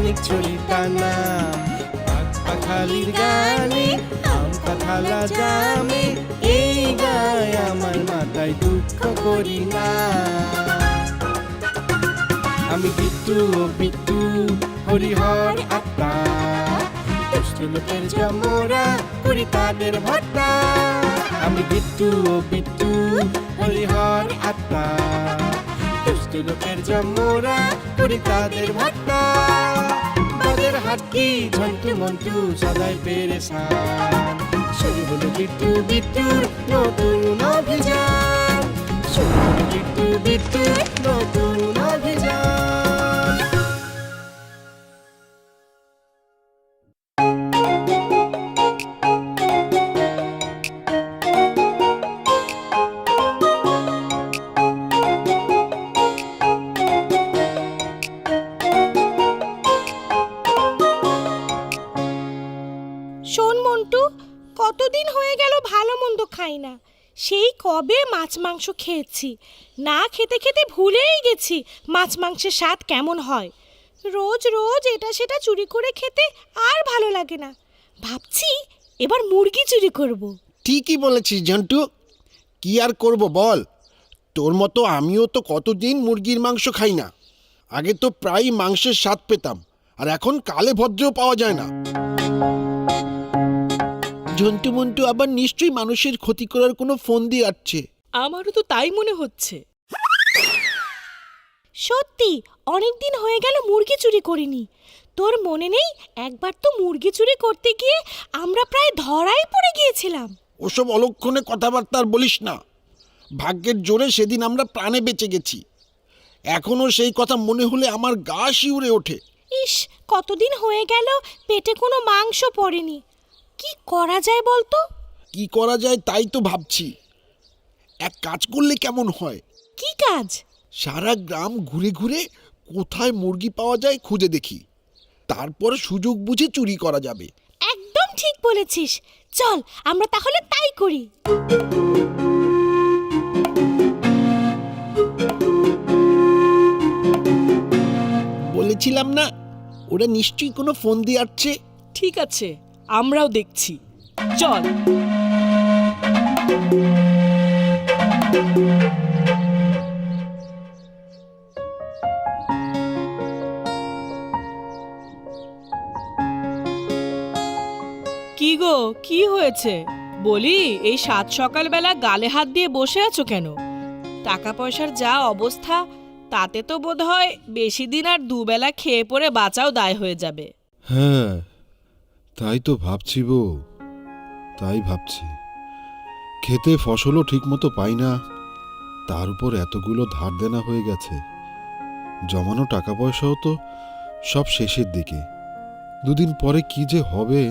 খানিক ছড়ি টানা পাক পাখালির গানে আম কাঁঠালা জামে এই গায় আমার মাথায় দুঃখ করি না আমি বিট্টু ও বিট্টু হরিহর আত্মা দুষ্ট লোকের জমরা করি তাদের ভর্তা আমি বিট্টু ও বিট্টু হরিহর আত্মা দুষ্ট লোকের জমরা করি তাদের বাদের হাটকি ঝন্টু মন্টু, সদাই পেরেছান শুরু হলো বিট্টু বিট্টুর নতুন অভিযান। শুরু হলো বিট্টু বিট্টুর নতুন সেই কবে মাছ মাংস খেয়েছি? না খেতে খেতে ভুলেই গেছি মাছ মাংসের স্বাদ কেমন হয়। রোজ রোজ এটা সেটা চুরি করে খেতে আর ভালো লাগে না। ভাবছি এবার মুরগি চুরি করব। ঠিকই বলেছিস জন্টু কি আর করব বল? তোর মতো আমিও তো কতদিন মুরগির মাংস খাই না। আগে তো প্রায় মাংসের স্বাদ পেতাম, আর এখন কালে ভদ্রেও পাওয়া যায় না। জন্টু মন্টু আবার নিশ্চয়ই মানুষের ক্ষতি করার কোনো ফোন দিয়ে আসছে। আমারও তো তাই মনে হচ্ছে। সত্যি অনেক দিন হয়ে গেল মুরগি চুরি করিনি। তোর মনে নেই একবার তো মুরগি চুরি করতে গিয়ে আমরা প্রায় ধরাই পড়ে গিয়েছিলাম। ওসব অলক্ষণে কথাবার্তা আর বলিস না। ভাগ্যের জোরে সেদিন আমরা প্রাণে বেঁচে গেছি। এখনও সেই কথা মনে হলে আমার গা শিউরে ওঠে। ইস কতদিন হয়ে গেল পেটে কোনো মাংস পড়েনি। কি করা যায় বলতো? কি করা যায় তাই তো ভাবছি। এক কাজ করলে কেমন হয়? কি কাজ? সারা গ্রাম ঘুরে ঘুরে কোথায় মুরগি পাওয়া যায় খুঁজে দেখি। তারপর সুযোগ বুঝে চুরি করা যাবে। একদম ঠিক বলেছিস। চল আমরা তাহলে তাই করি। বলেছিলাম না ওরা নিশ্চয়ই কোনো ফোন দিয়ে আসছে। ঠিক আছে। আমরাও দেখছি। চল। কি গো, কি হয়েছে? বলি, এই সাত সকালবেলা গালে হাত দিয়ে বসে আছো কেন? টাকা পয়সার যা অবস্থা, তাতে তো বোধ হয় বেশি দিন আর দুবেলা খেয়ে পড়ে বাঁচাও দায় হয়ে যাবে। হ্যাঁ তাই তো ভাবছি বউ, তাই ভাবছি। খেতে ফসলও ঠিকমতো পাই না, তার উপর এতগুলো ধার দেনা হয়ে গেছে। জমানো টাকা পয়সাও তো সব শেষের দিকে। দুদিন পরে কি যে হবে,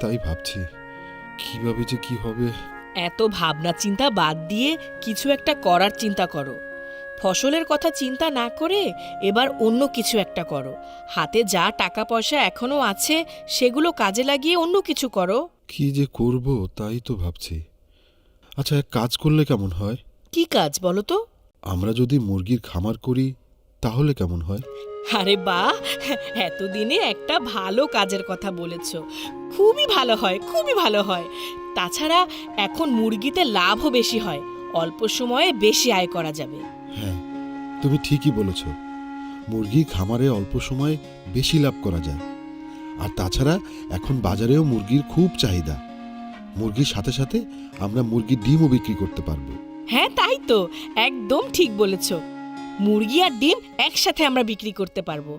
তাই ভাবছি। কীভাবে যে কি হবে? এত ভাবনা চিন্তা বাদ দিয়ে কিছু একটা করার চিন্তা করো। ফসলের কথা চিন্তা না করে এবার অন্য কিছু একটা করো। হাতে যা টাকা পয়সা এখনও আছে সেগুলো কাজে লাগিয়ে অন্য কিছু করো। কি যে করব তাই তো ভাবছি। আচ্ছা এক কাজ করলে কেমন হয়? কি কাজ বলো তো? আমরা যদি মুরগির খামার করি তাহলে কেমন হয়? আরে বাহ! এতদিনে একটা ভালো কাজের কথা বলেছ। খুবই ভালো হয় খুবই ভালো হয়। তাছাড়া এখন মুরগিতে লাভও বেশি হয়। অল্প সময়ে বেশি আয় করা যাবে। হ্যাঁ তুমি ঠিকই বলেছ। মুরগি খামারে অল্প সময়ে বেশি লাভ করা যায়। আর তাছাড়া এখন বাজারেও মুরগির খুব চাহিদা। মুরগির সাথে সাথে আমরা মুরগির ডিমও বিক্রি করতে পারব। হ্যাঁ তাই তো। একদম ঠিক বলেছ। মুরগি আর ডিম একসাথে আমরা বিক্রি করতে পারব।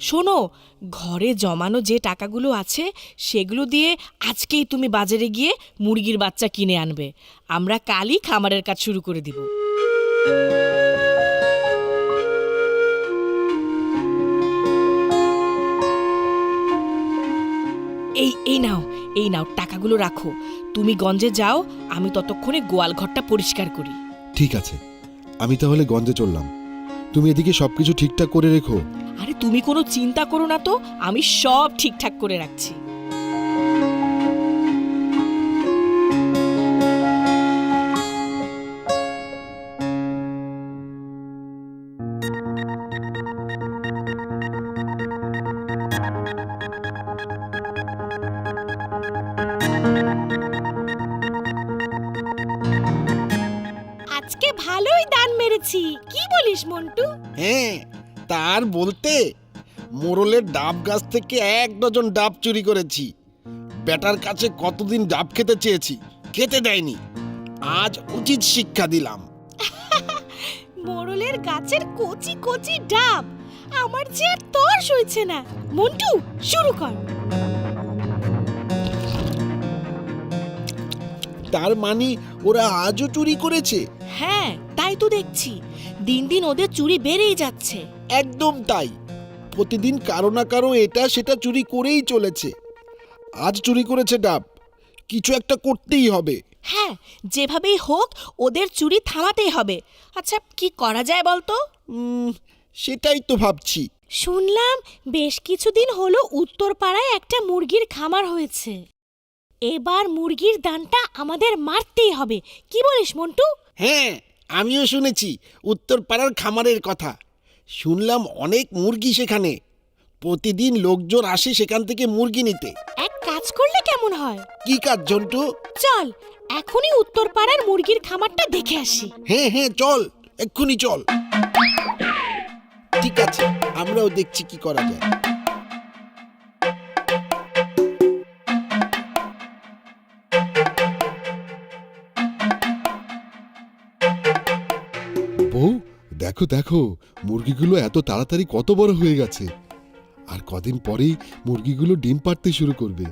শোনো, ঘরে জমানো যে টাকাগুলো আছে, সেগুলো দিয়ে আজকেই তুমি বাজারে গিয়ে মুরগির বাচ্চা কিনে আনবে। আমরা কালই খামারের কাজ শুরু করে দিব। এই এই নাও এই নাও টাকাগুলো রাখো। তুমি গঞ্জে যাও আমি ততক্ষণে গোয়াল ঘরটা পরিষ্কার করি। ঠিক আছে আমি তাহলে গঞ্জে চললাম। তুমি এদিকে সবকিছু ঠিকঠাক করে রেখো। আরে তুমি কোনো চিন্তা করো না তো আমি সব ঠিকঠাক করে রাখছি। ডাব গাছ থেকে এক ডজন ডাব চুরি করেছি। বেটার কাছে কতদিন ডাব খেতে চেয়েছি খেতে দেয়নি। আজ উচিত শিক্ষা দিলাম। মোড়লের গাছের কচি কচি ডাব আমার যে আর তর সইছে না। মন্টু শুরু কর। তার মানে ওরা আজও চুরি করেছে? হ্যাঁ তাই তো দেখছি। দিন দিন ওদের চুরি বেড়েই যাচ্ছে। একদম তাই। প্রতিদিন কারও না কারও এটা সেটা চুরি করেই চলেছে। আজ চুরি করেছে ডাব। কিছু একটা করতেই হবে। হ্যাঁ যেভাবেই হোক ওদের চুরি থামাতেই হবে। আচ্ছা কি করা যায় বলতো? সেটাই তো ভাবছি। শুনলাম বেশ কিছুদিন হলো উত্তরপাড়ায় একটা মুরগির খামার হয়েছে। এবার মুরগির দানটা আমাদের মারতেই হবে। কি বলিস মন্টু? হ্যাঁ আমিও শুনেছি উত্তরপাড়ার খামারের কথা। শুনলাম অনেক মুরগি সেখানে। প্রতিদিন লোকজন আসে সেখান থেকে মুরগি নিতে। এক কাজ করলে কেমন হয়? কি কাজ জন্টু? চল এখনই উত্তর পাড়ার মুরগির খামারটা দেখে আসি। হ্যাঁ হ্যাঁ চল এক্ষুনি চল। ঠিক আছে আমরাও দেখছি কি করা যায়। দেখো দেখো মুরগিগুলো এত তাড়াতাড়ি কত বড় হয়ে গেছে। আর কদিন পরেই মুরগিগুলো ডিম পাড়তে শুরু করবে।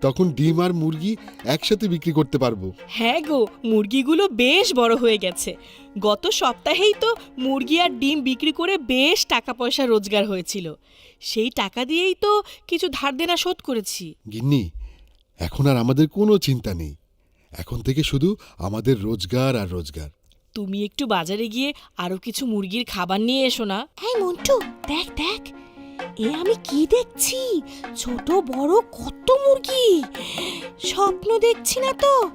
তখন ডিম আর মুরগি একসাথে বিক্রি করতে পারব। হ্যাঁ গো মুরগিগুলো বেশ বড় হয়ে গেছে। গত সপ্তাহেই তো মুরগি আর ডিম বিক্রি করে বেশ টাকা পয়সা রোজগার হয়েছিল। সেই টাকা দিয়েই তো কিছু ধার দেনা শোধ করেছি। গিন্নি এখন আর আমাদের কোনো চিন্তা নেই। এখন থেকে শুধু আমাদের রোজগার আর রোজগার। তুমি একটু বাজারে গিয়ে আরও কিছু মুরগির খাবার নিয়ে এসো না। এই মন্টু দেখ দেখ। এ আমি কি দেখছি? ছোট বড় কত মুরগি? স্বপ্ন দেখছি না তো।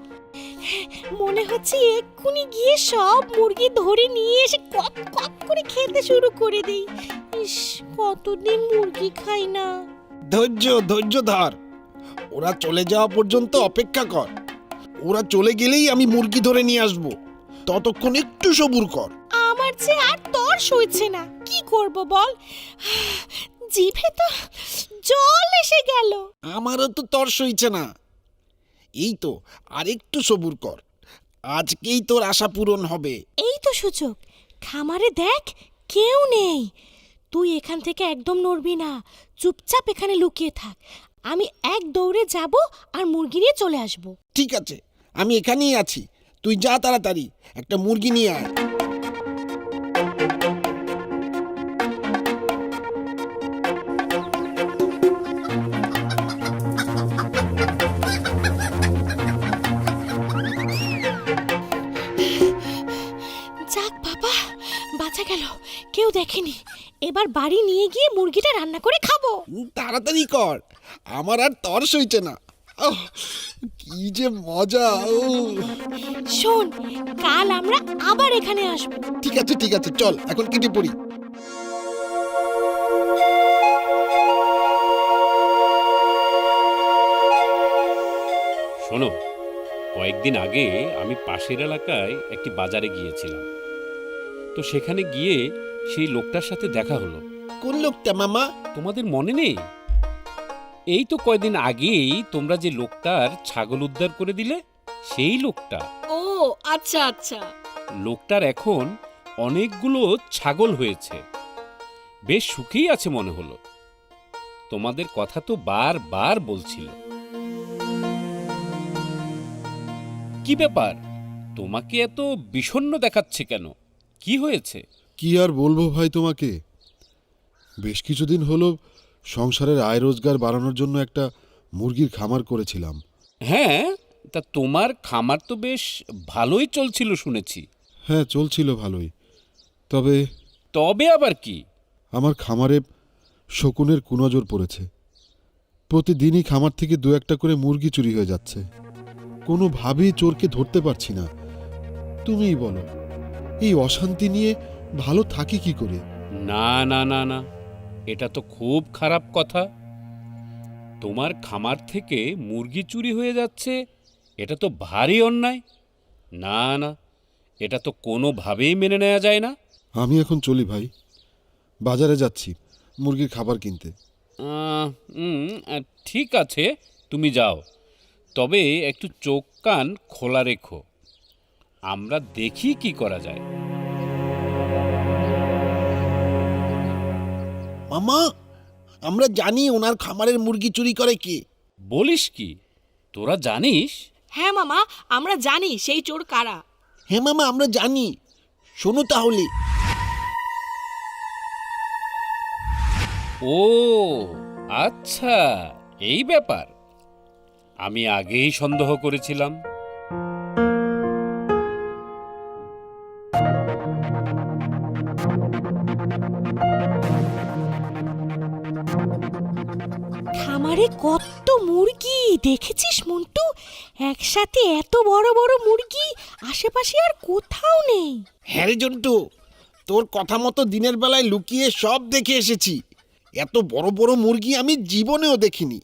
মনে হচ্ছে এক্ষুনি গিয়ে সব মুরগি ধরে নিয়ে এসে কপ কপ করে খেতে শুরু করে দেই। ইস কতদিন মুরগি খাই না। ধৈর্য ধৈর্য ধর। ওরা চলে যাওয়া পর্যন্ত অপেক্ষা কর। ওরা চলে গেলেই আমি মুরগি ধরে নিয়ে আসব। ততক্ষণ একটু সবুর কর। আমার যে আর তর সইছে না কি করব বল? জিভে তো জল এসে গেল। আমারও তো তর সইছে না। এই তো আর একটু সবুর কর। আজকেই তোর আশা পূরণ হবে। এই তো সুযোগ। খামারে দেখ কেউ নেই। তুই এখান থেকে একদম নড়বি না। চুপচাপ এখানে লুকিয়ে থাক। আমি এক দৌড়ে যাব আর মুরগি নিয়ে চলে আসব। ঠিক আছে আমি এখানেই আছি। তুই যা তাড়াতাড়ি একটা মুরগি নিয়ে আয়। যাক বাবা বাঁচা গেল। কেউ দেখেনি। এবার বাড়ি নিয়ে গিয়ে মুরগিটা রান্না করে খাব। তাড়াতাড়ি কর। আমার আর তর সইছে না। কি যে মজা ও শোন কাল আমরা আবার এখানে আসব। ঠিক আছে ঠিক আছে চল এখন কেটে পড়ি। শোনো কয়েকদিন আগে আমি পাশের এলাকায় একটি বাজারে গিয়েছিলাম। তো সেখানে গিয়ে সেই লোকটার সাথে দেখা হলো। কোন লোকটা মামা? তোমাদের মনে নেই? এই তো কয়দিন আগেই তোমরা যে লোকটার ছাগল উদ্ধার করে দিলে সেই লোকটা। ও আচ্ছা আচ্ছা। লোকটার এখন অনেকগুলো ছাগল হয়েছে। বেশ সুখেই আছে মনে হলো। তোমাদের কথা তো বারবার বলছিল। কি ব্যাপার? তোমাকে এত বিষণ্ণ দেখাচ্ছে কেন? কি হয়েছে? কি আর বলব ভাই তোমাকে? বেশ কিছুদিন হলো সংসারের আয় রোজগার বাড়ানোর জন্য একটা মুরগির খামার করেছিলাম। হ্যাঁ তা তোমার খামার তো বেশ ভালোই চলছিল শুনেছি। হ্যাঁ চলছিল ভালোই। তবে তবে আবার কি? আমার খামারে শকুনের কুনজর পড়েছে। প্রতিদিনই খামার থেকে দু একটা করে মুরগি চুরি হয়ে যাচ্ছে। কোনোভাবেই চোরকে ধরতে পারছি না। তুমিই বলো এই অশান্তি নিয়ে ভালো থাকি কি করে? না না না না। এটা তো খুব খারাপ কথা। তোমার খামার থেকে মুরগি চুরি হয়ে যাচ্ছে এটা তো ভারী অন্যায়। না না এটা তো কোনোভাবেই মেনে নেওয়া যায় না। আমি এখন চলি ভাই বাজারে যাচ্ছি মুরগির খাবার কিনতে। আহ, উম, আহ, ঠিক আছে তুমি যাও। তবে একটু চোখ কান খোলা রেখো। আমরা দেখি কি করা যায়। মামা আমরা জানি ওনার খামারের মুরগি চুরি করে কে। বলিস কি? তোরা জানিস? হ্যাঁ মামা আমরা জানি সেই চোর কারা। হ্যাঁ মামা আমরা জানি। শোনো তাহলে। ও আচ্ছা এই ব্যাপার। আমি আগেই সন্দেহ করেছিলাম। কত মুরগি দেখেছিস মন্টু? একসাথে এত বড় বড় মুরগি আশেপাশে আর কোথাও নেই। হ্যাঁ রে জন্টু তোর কথা মতো দিনের বেলায় লুকিয়ে সব দেখে এসেছি। এত বড় বড় মুরগি আমি জীবনেও দেখিনি।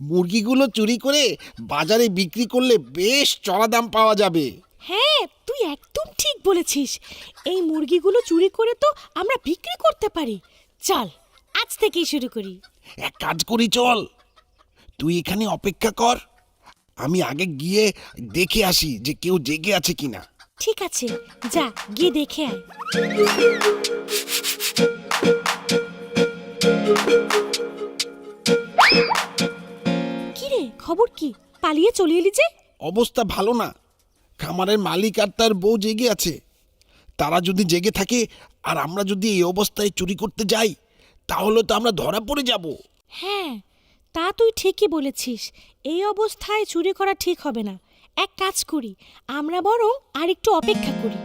মুরগিগুলো চুরি করে বাজারে বিক্রি করলে বেশ চড়া দাম পাওয়া যাবে। হ্যাঁ তুই একদম ঠিক বলেছিস। এই মুরগিগুলো চুরি করে তো আমরা বিক্রি করতে পারি। চল আজ থেকেই শুরু করি। এক কাজ করি চল। তুই এখানে অপেক্ষা কর। আমি আগে গিয়ে দেখে আসি যে কেউ জেগে আছে কিনা। ঠিক আছে যা গিয়ে দেখে আয়। কি রে খবর কি? পালিয়ে চলে এলি যে? অবস্থা ভালো না। খামারের মালিক আর তার বউ জেগে আছে। তারা যদি জেগে থাকে আর আমরা যদি এই অবস্থায় চুরি করতে যাই তাহলে তো আমরা ধরা পড়ে যাব। হ্যাঁ তা তুই ঠিকই বলেছিস। এই অবস্থায় চুরি করা ঠিক হবে না। এক কাজ করি আমরা বরং আর একটু অপেক্ষা করি।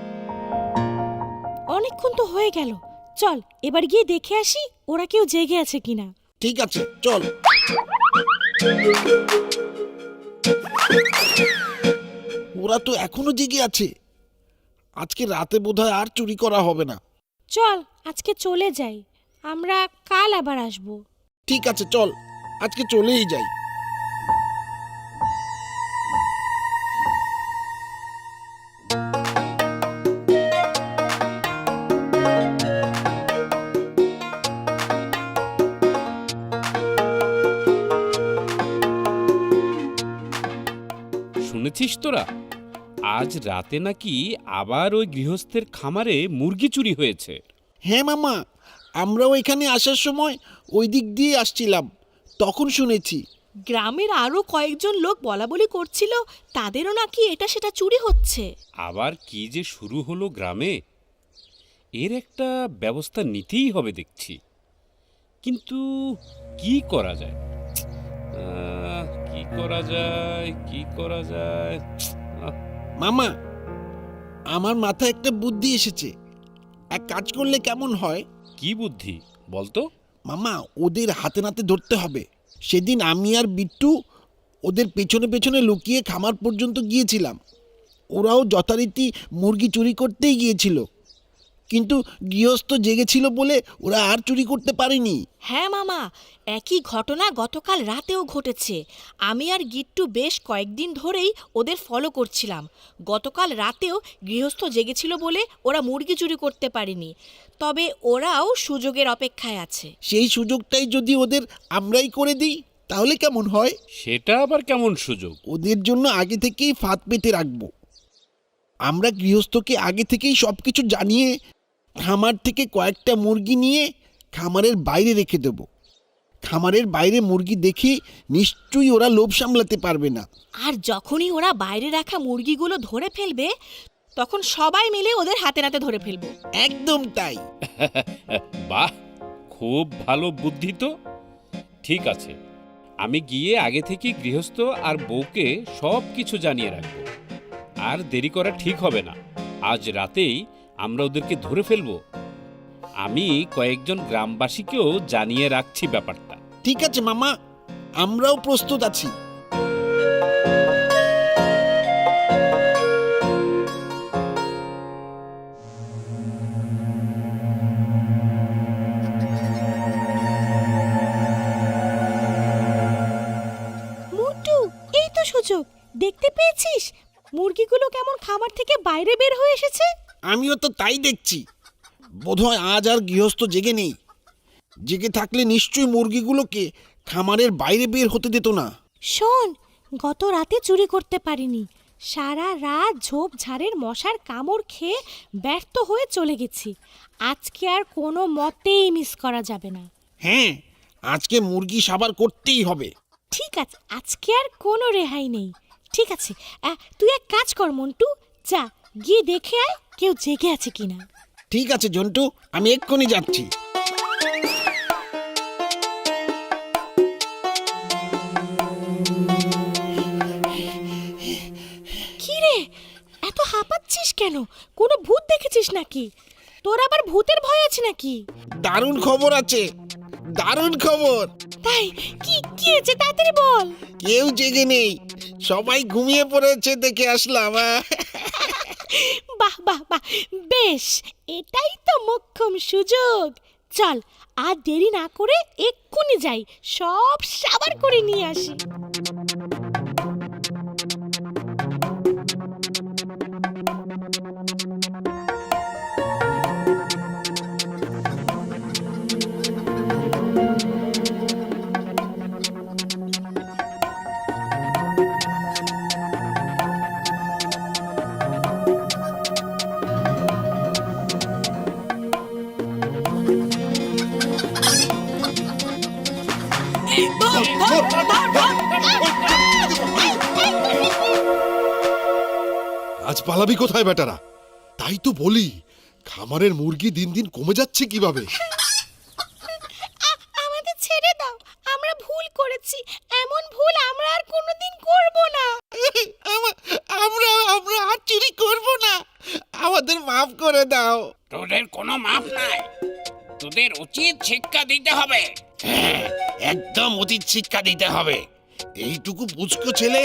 অনেকক্ষণ তো হয়ে গেল। চল এবার গিয়ে দেখে আসি ওরা কেউ জেগে আছে কিনা। ঠিক আছে চল। ওরা তো এখনও জেগে আছে। আজকে রাতে বোধহয় আর চুরি করা হবে না। চল আজকে চলে যাই। আমরা কাল আবার আসব। ঠিক আছে চল। আজকে চলেই যাই। শুনেছিস তোরা? আজ রাতে নাকি আবার ওই গৃহস্থের খামারে মুরগি চুরি হয়েছে। হ্যাঁ মামা আমরাও এখানে আসার সময় ওই দিক দিয়ে আসছিলাম। তখন শুনেছি। গ্রামের আরও কয়েকজন লোক বলা বলি করছিল তাদেরও নাকি এটা সেটা চুরি হচ্ছে। আবার কি যে শুরু হলো গ্রামে? এর একটা ব্যবস্থা নিতেই হবে দেখছি। কিন্তু কি করা যায়? আহ, কি করা যায় কি করা যায়? আহ, মামা আমার মাথায় একটা বুদ্ধি এসেছে। এক কাজ করলে কেমন হয়? কি বুদ্ধি? বলতো। মামা, ওদের হাতে নাতে ধরতে হবে। সেদিন আমি আর বিট্টু ওদের পেছনে পেছনে লুকিয়ে খামার পর্যন্ত গিয়েছিলাম। ওরাও যথারীতি মুরগি চুরি করতেই গিয়েছিল। কিন্তু গৃহস্থ জেগেছিল বলে ওরা আর চুরি করতে পারেনি। হ্যাঁ মামা একই ঘটনা গতকাল রাতেও ঘটেছে। আমি আর গিট্টু বেশ কয়েকদিন ধরেই ওদের ফলো করছিলাম। গতকাল রাতেও গৃহস্থ জেগেছিল বলে ওরা মুরগি চুরি করতে পারেনি। তবে ওরাও সুযোগের অপেক্ষায় আছে। সেই সুযোগটাই যদি ওদের আমরাই করে দিই তাহলে কেমন হয়? সেটা আবার কেমন সুযোগ? ওদের জন্য আগে থেকেই ফাঁদ পেতে রাখব। আমরা গৃহস্থকে আগে থেকেই সব কিছু জানিয়ে খামার থেকে কয়েকটা মুরগি নিয়ে খামারের বাইরে রেখে দেব। খামারের বাইরে মুরগি দেখে নিশ্চয়ই ওরা লোভ সামলাতে পারবে না। আর যখনই ওরা বাইরে রাখা মুরগিগুলো ধরে ফেলবে তখন সবাই মিলে ওদের হাতে নাতে ধরে ফেলব। একদম তাই। বাহ খুব ভালো বুদ্ধি তো। ঠিক আছে আমি গিয়ে আগে থেকে গৃহস্থ আর বউকে সব কিছু জানিয়ে রাখব। আর দেরি করা ঠিক হবে না। আজ রাতেই আমরা ওদেরকে ধরে ফেলব। আমি কয়েকজন গ্রামবাসীকেও জানিয়ে রাখছি ব্যাপারটা। ঠিক আছে মামা। আমরাও প্রস্তুত আছি। এই তো সুযোগ। দেখতে পেয়েছিস? মুরগিগুলো কেমন খামার থেকে বাইরে বের হয়ে এসেছে? আমিও তো তাই দেখছি। বোধহয় আজ আর গৃহস্থ জেগে নেই। জেগে থাকলে নিশ্চয়ই মুরগিগুলোকে খামারের বাইরে বের হতে দিত না। শোন গত রাতে চুরি করতে পারিনি। সারা রাত ঝোপ ঝাড়ের মশার কামড় খেয়ে ব্যর্থ হয়ে চলে গেছি। আজকে আর কোনো মতেই মিস করা যাবে না। হ্যাঁ আজকে মুরগি সাবার করতেই হবে। ঠিক আছে আজকে আর কোনো রেহাই নেই। ঠিক আছে তুই এক কাজ কর মন্টু যা গিয়ে দেখে আয়। কেউ জেগে আছে কিনা? ঠিক আছে জন্টু আমি এক্ষুনি যাচ্ছি। কি রে? এত হাঁপাচ্ছিস কেন? কোনো ভূত দেখেছিস নাকি? তোর আবার ভূতের ভয় আছে নাকি? দারুণ খবর আছে। দারুণ খবর। তাই? কি কি হয়েছে? তাড়াতাড়ি বল। কেউ জেগে নেই। সবাই ঘুমিয়ে পড়েছে দেখে আসলাম। আহ। বাহ বাহ বাহ। বেশ, এটাই তো মোক্ষম সুযোগ। চল, আর দেরি না করে এক্ষুনি যাই। সব সাবার করে নিয়ে আসি। পালাবি কোথায় বেটারা? তাই তো বলি খামারের মুরগি দিন দিন কমে যাচ্ছে কীভাবে? আমাদের ছেড়ে দাও আমরা ভুল করেছি এমন ভুল আমরা আর কোনোদিন করব না। আমরা আমরা আর চুরি করব না। আমাদের মাফ করে দাও। তোদের কোনো মাপ নাই। তোদের উচিত শিক্ষা দিতে হবে। হ্যাঁ একদম অতীত শিক্ষা দিতে হবে। এইটুকু পুচকো ছেলে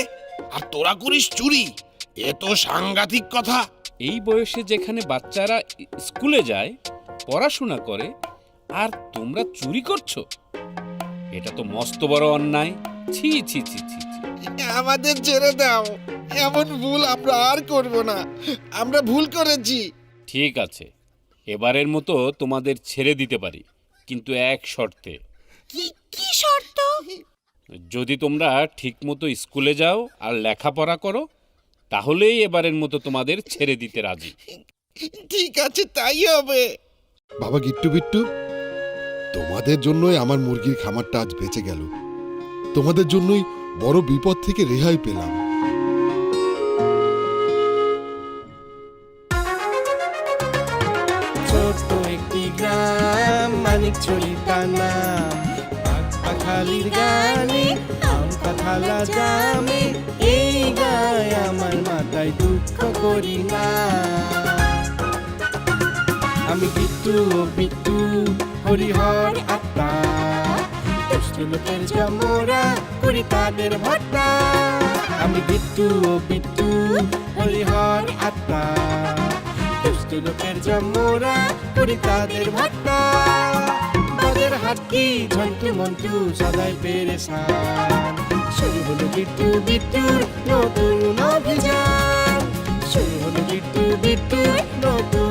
আর তোরা করিস চুরি। এ তো সাংঘাতিক কথা। এই বয়সে যেখানে বাচ্চারা স্কুলে যায় পড়াশোনা করে আর তোমরা চুরি করছ এটা তো মস্ত বড় অন্যায়। ছি ছি ছি ছি ছি। আমাদের ছেড়ে দাও। এমন ভুল আমরা আর করব না। আমরা ভুল করেছি। ঠিক আছে এবারের মতো তোমাদের ছেড়ে দিতে পারি কিন্তু এক শর্তে। কি কি শর্ত? যদি তোমরা ঠিকমতো স্কুলে যাও আর লেখাপড়া করো তাহলেই এবারের মতো তোমাদের ছেড়ে দিতে রাজি। ঠিক আছে তাই হবে। বাবা গিট্টু বিট্টু তোমাদের জন্যই আমার মুরগির খামারটা আজ বেঁচে গেল। তোমাদের জন্যই বড় বিপদ থেকে রেহাই পেলাম। ছোট্ট একটি গ্রাম মানিক ছড়ি নাম পাখালির গানে কাঁঠালা জামে, এই গায় আমার মাথায় দুঃখ করি না। আমি বিট্টু ও বিট্টু হরিহর আত্মা। লোকের জমরা করি তাদের ভর্তা আমি বিট্টু ও বিট্টু হরিহর আত্মা। দুষ্টু লোকের জমরা করি তাদের ভর্তা তাদের হাটকি ঝন্টু মন্টু, সদাই পেরেছান শুরু হলো বিট্টু বিট্টুর নতুন অভিযান। শুরু হলো বিট্টু বিট্টুর নতুন